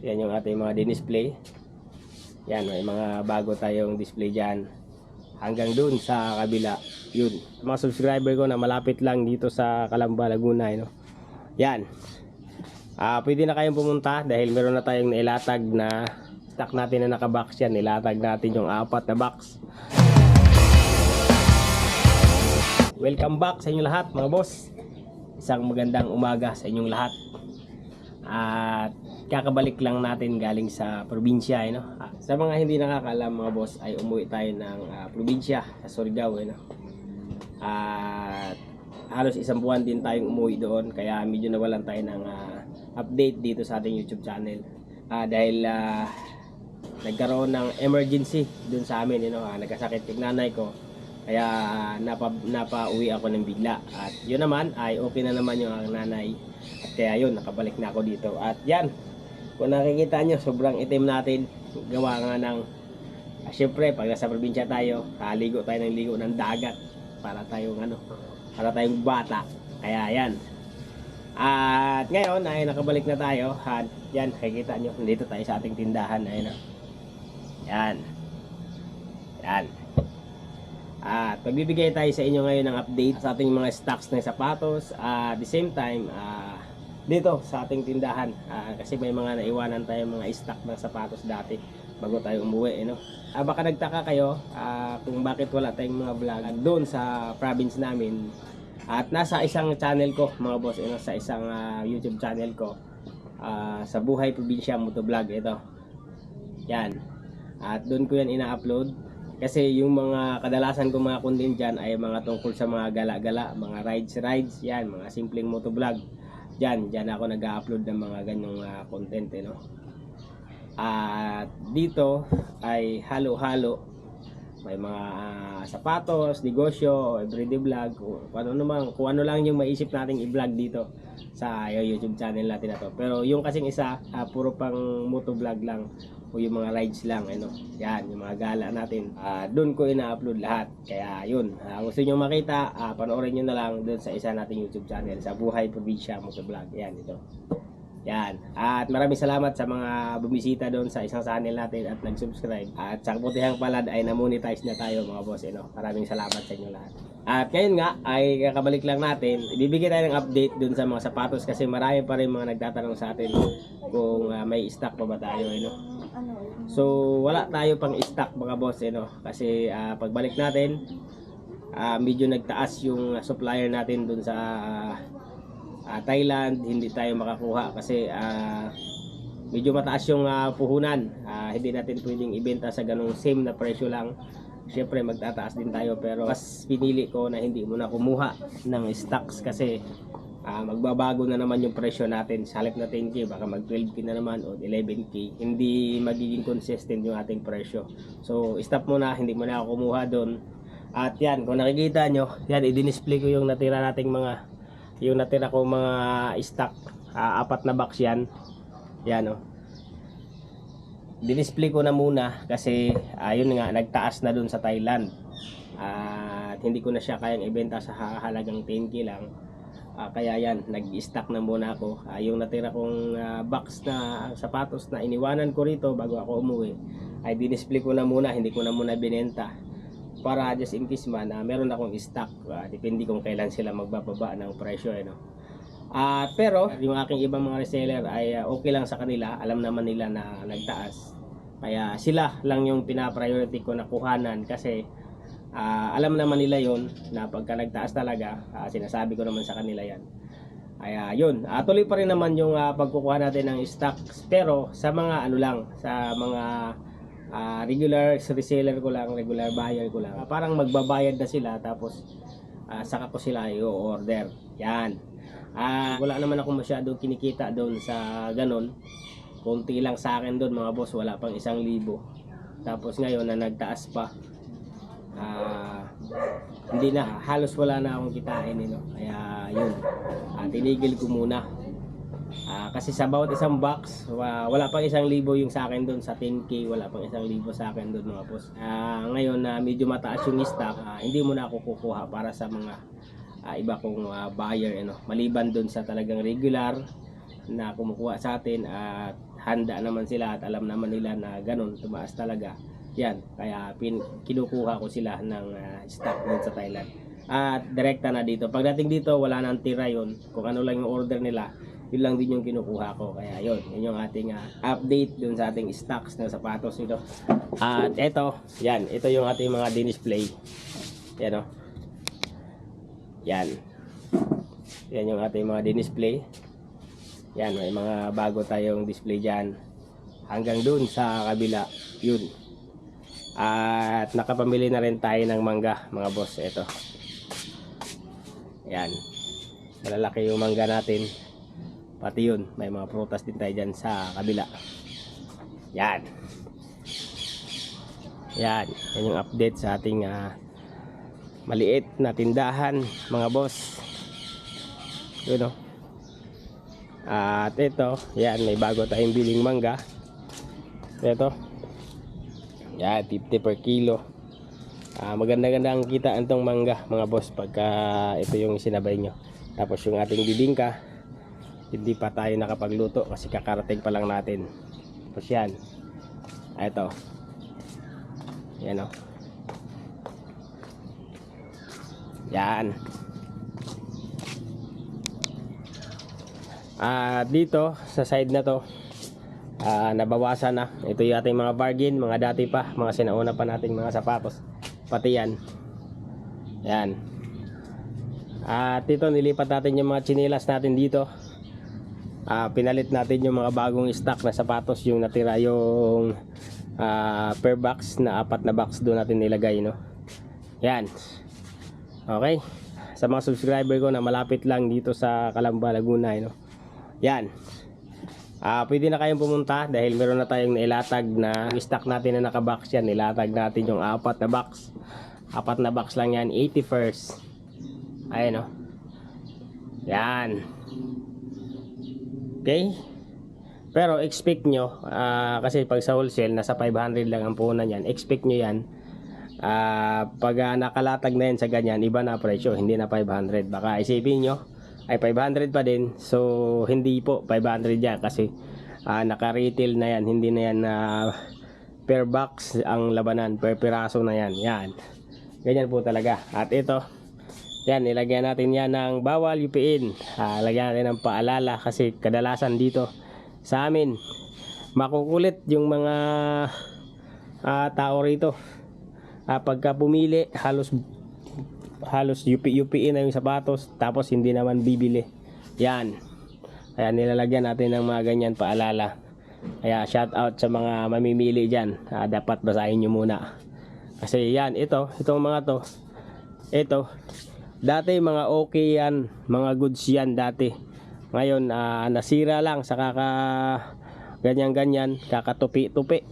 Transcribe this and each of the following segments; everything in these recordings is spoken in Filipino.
Yan yung ating mga display. Yan, may mga bago tayong display dyan. Hanggang dun sa kabila. Yun. Mga subscriber ko na malapit lang dito sa Calamba, Laguna. eh, No? Yan. Ah, pwede na kayong pumunta dahil meron na tayong nailatag na stock natin na nakabox yan. Nilatag natin yung apat na box. Welcome back sa inyo lahat mga boss. Isang magandang umaga sa inyong lahat. At kakabalik lang natin galing sa probinsya. Eh, no? Ah, Sa mga hindi nakakaalam mga boss ay umuwi tayo ng ah, probinsya sa Surigao. Eh, no? At halos isang buwan din tayong umuwi doon kaya medyo nawalan tayo ng ah, update dito sa ating YouTube channel. Ah, dahil ah, nagkaroon ng emergency doon sa amin, you know, ah, nagkasakit yung nanay ko. Kaya ah, napa, napauwi ako ng bigla. At yun naman ay okay na naman yung nanay. At kaya yun, nakabalik na ako dito. At yan, kung nakikita nyo, sobrang itim natin. Gawa nga ng, ah, syempre, pag nasa probinsya tayo, kaligo tayo ng ligo ng dagat. Para tayong ano, para tayong bata. Kaya yan. At ngayon ay nakabalik na tayo. At yan, nakikita nyo, nandito tayo sa ating tindahan. Ayun na. Yan. Yan. At pagbibigay tayo sa inyo ngayon ng update sa ating mga stocks ng sapatos. At the same time, ah, dito sa ating tindahan. Ah, kasi may mga naiwanan tayo mga stock ng sapatos dati bago tayo umuwi. Eh, no? Ah, baka nagtaka kayo ah, kung bakit wala tayong mga vlog doon sa province namin. At nasa isang channel ko mga boss, eh, no? sa isang ah, YouTube channel ko. ah, sa Buhay Probinsya Motovlog ito. Yan. At doon ko yan ina-upload. Kasi yung mga kadalasan ko mga content dyan ay mga tungkol sa mga gala-gala, mga rides-rides, yan, mga simpleng motovlog. Dyan, dyan ako nag-upload ng mga ganyang ah, content, eh, no? At dito ay halo-halo. May mga ah, sapatos, negosyo, everyday vlog, kung ano naman, kung ano lang yung maisip nating i-vlog dito sa YouTube channel natin na to. Pero yung kasing isa, ah, puro pang motovlog lang o yung mga rides lang ano. Yan yung mga gala natin. Ah, doon ko ina-upload lahat. Kaya yun. Ah, gusto niyo makita ah, panoorin niyo na lang doon sa isa nating YouTube channel sa Buhay Probinsya Motovlog yan ito. Yan. At maraming salamat sa mga bumisita doon sa isang channel natin at nag-subscribe. At sa kabutihang palad ay na-monetize na tayo mga boss eh, no? maraming salamat sa inyo lahat. At ngayon nga ay kakabalik lang natin. Ibibigay tayo ng update doon sa mga sapatos kasi marami pa rin mga nagtatanong sa atin kung ah, may stock pa ba tayo eh, no? So wala tayo pang stock mga boss eh, no? Kasi ah, pagbalik natin ah, medyo nagtaas yung supplier natin dun sa ah, ah, Thailand, hindi tayo makakuha kasi ah, medyo mataas yung ah, puhunan. Ah, hindi natin pwedeng ibenta sa ganong same na presyo lang. Siyempre magtataas din tayo pero mas pinili ko na hindi muna kumuha ng stocks kasi ah, magbabago na naman yung presyo natin. Sa halip na 10k baka mag 12k na naman o 11k hindi magiging consistent yung ating presyo. So stop muna. Hindi muna ako kumuha doon. At yan kung nakikita nyo yan i-display ko yung natira nating mga yung natira ko mga stock. Ah, apat na box yan. Yan o dinisplay ko na muna kasi ayun nga nagtaas na doon sa Thailand. At hindi ko na siya kayang ibenta sa halagang 10k lang Ah, kaya yan, nag-stock na muna ako. Ah, yung natira kong ah, box na sapatos na iniwanan ko rito bago ako umuwi, ay dinisplay ko na muna, hindi ko na muna binenta. Para just in case man, ah, meron akong stock. Ah, depende kung kailan sila magbababa ng presyo. Eh, no? Ah, pero, yung aking ibang mga reseller ay ah, okay lang sa kanila. Alam naman nila na nagtaas. Kaya sila lang yung pina-priority ko na kuhanan kasi Ah, alam naman nila yon na pagka nagtaas talaga, ah, sinasabi ko naman sa kanila yan. Ay, ah, yun. Ah, tuloy pa rin naman yung ah, pagkukuha natin ng stocks. Pero sa mga ano lang, sa mga ah, regular reseller ko lang, regular buyer ko lang. Ah, parang magbabayad na sila tapos ah, saka ko sila i-order. Yan. Ah, wala naman ako masyadong kinikita doon sa ganon. Konti lang sa akin doon mga boss, wala pang isang libo. Tapos ngayon na nagtaas pa, ah hindi na halos wala na akong kitain eh, no? kaya yun. Ah, tinigil ko muna. Ah, kasi sa bawat isang box wa- wala pang isang libo yung sa akin doon. Sa 10k wala pang isang libo sa akin doon mga boss. Ah, ngayon na medyo mataas yung stock ah, hindi mo na ako kukuha para sa mga ah, iba kong ah, buyer ano maliban doon sa talagang regular na kumukuha sa atin at handa naman sila at alam naman nila na ganun tumaas talaga yan kaya pin, kinukuha ko sila ng ah, stock dun sa Thailand. At direkta na dito. Pagdating dito wala nang tira yon kung ano lang yung order nila yun lang din yung kinukuha ko. Kaya yun yun yung ating ah, update dun sa ating stocks ng sapatos ito at ito yan ito yung ating mga display yan o yan. Yan yung ating mga display yan may mga bago tayong display dyan. Hanggang dun sa kabila yun at nakapamili na rin tayo ng mangga mga boss. Ito yan. Malalaki yung mangga natin. Pati yun may mga prutas din tayo dyan sa kabila. Yan. Yan. Yan yung update sa ating ah, maliit na tindahan mga boss. Yun o at ito yan may bago tayong biling mangga. Ito yan 50 per kilo. Ah, maganda-ganda ang kita itong mangga mga boss pagka ito yung sinabay nyo. Tapos yung ating bibingka hindi pa tayo nakapagluto kasi kakarating pa lang natin. Tapos yan. Ah, ito. Yan o yan. Ah, dito sa side na to ah, nabawasan na. Ito yung ating mga bargain mga dati pa mga sinauna pa nating mga sapatos. Pati yan. Yan. At ito nilipat natin yung mga chinilas natin dito. Ah, pinalit natin yung mga bagong stock na sapatos yung natira yung ah, per box na apat na box doon natin nilagay no? Yan. Okay. Sa mga subscriber ko na malapit lang dito sa Calamba Laguna no? Yan Ah, pwede na kayong pumunta dahil meron na tayong nailatag na stock natin na naka-box yan. Nilatag natin yung apat na box. Apat na box lang yan, 81st. Ayan o. Yan. Okay? Pero expect nyo, ah, kasi pag sa wholesale, nasa 500 lang ang puhunan yan. Expect nyo yan. Ah, pag ah, nakalatag na yan sa ganyan, iba na presyo, hindi na 500. Baka isipin nyo, ay 500 pa din. So, hindi po 500 yan kasi ah, naka-retail na yan. Hindi na yan na per box ang labanan. Per piraso na yan. Yan. Ganyan po talaga. At ito, yan, nilagyan natin yan ng bawal UPN. Ah, lagyan natin ng paalala kasi kadalasan dito sa amin, makukulit yung mga ah, tao rito. Ah, pagka pumili, halos halos UP, UPE na yung sapatos tapos hindi naman bibili. Yan. Kaya nilalagyan natin ng mga ganyan paalala. Kaya shout out sa mga mamimili dyan. Ah, dapat basahin nyo muna. Kasi yan ito itong mga to ito dati mga okay yan mga goods yan dati. Ngayon ah, nasira lang sa kaka ganyan ganyan kakatupi tupi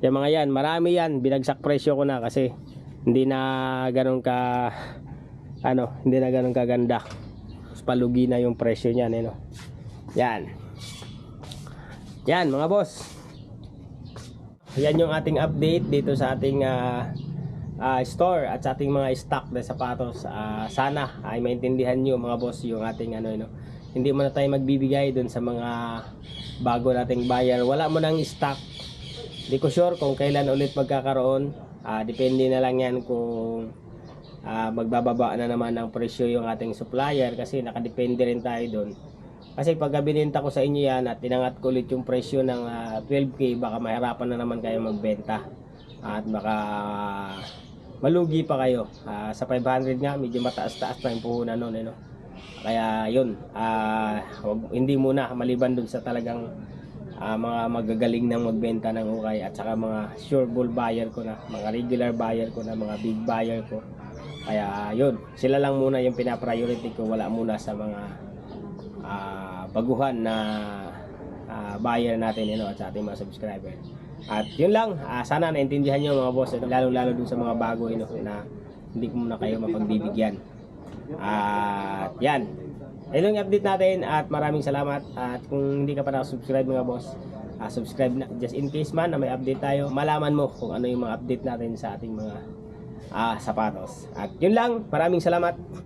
yung mga yan marami yan binagsak presyo ko na kasi hindi na ganun ka ano, hindi na ganun kaganda. Palugi na yung presyo niyan, eh, no? Yan. Yan, mga boss. Yan yung ating update dito sa ating ah, ah, store at sa ating mga stock na sapatos. Ah, sana ay maintindihan niyo mga boss yung ating ano, no? Hindi mo na tayo magbibigay dun sa mga bago nating buyer. Wala mo nang stock. Hindi ko sure kung kailan ulit magkakaroon. Ah, depende na lang yan kung ah, magbababa na naman ng presyo yung ating supplier kasi nakadepende rin tayo doon. Kasi pag bininta ko sa inyo yan at tinangat ko ulit yung presyo ng ah, 12k, baka mahirapan na naman kayo magbenta. At baka malugi pa kayo. Ah, sa 500 nga, medyo mataas-taas na yung puhunan nun. Eh, no? Kaya yun, ah, wag, hindi muna maliban dun sa talagang ah, mga magagaling ng magbenta ng hukay at saka mga sure bull buyer ko na, mga regular buyer ko na, mga big buyer ko. Kaya yun, sila lang muna yung pinapriority ko, wala muna sa mga ah, baguhan na ah, buyer natin you know, at sa ating mga subscriber. At yun lang, ah, sana naintindihan nyo mga boss, lalo-lalo dun sa mga bago you know, na hindi ko muna kayo mapagbibigyan. At yan, ito yung update natin at maraming salamat. At kung hindi ka pa nakasubscribe mga boss ah, subscribe na just in case man na may update tayo malaman mo kung ano yung mga update natin sa ating mga ah, sapatos. At yun lang. Maraming salamat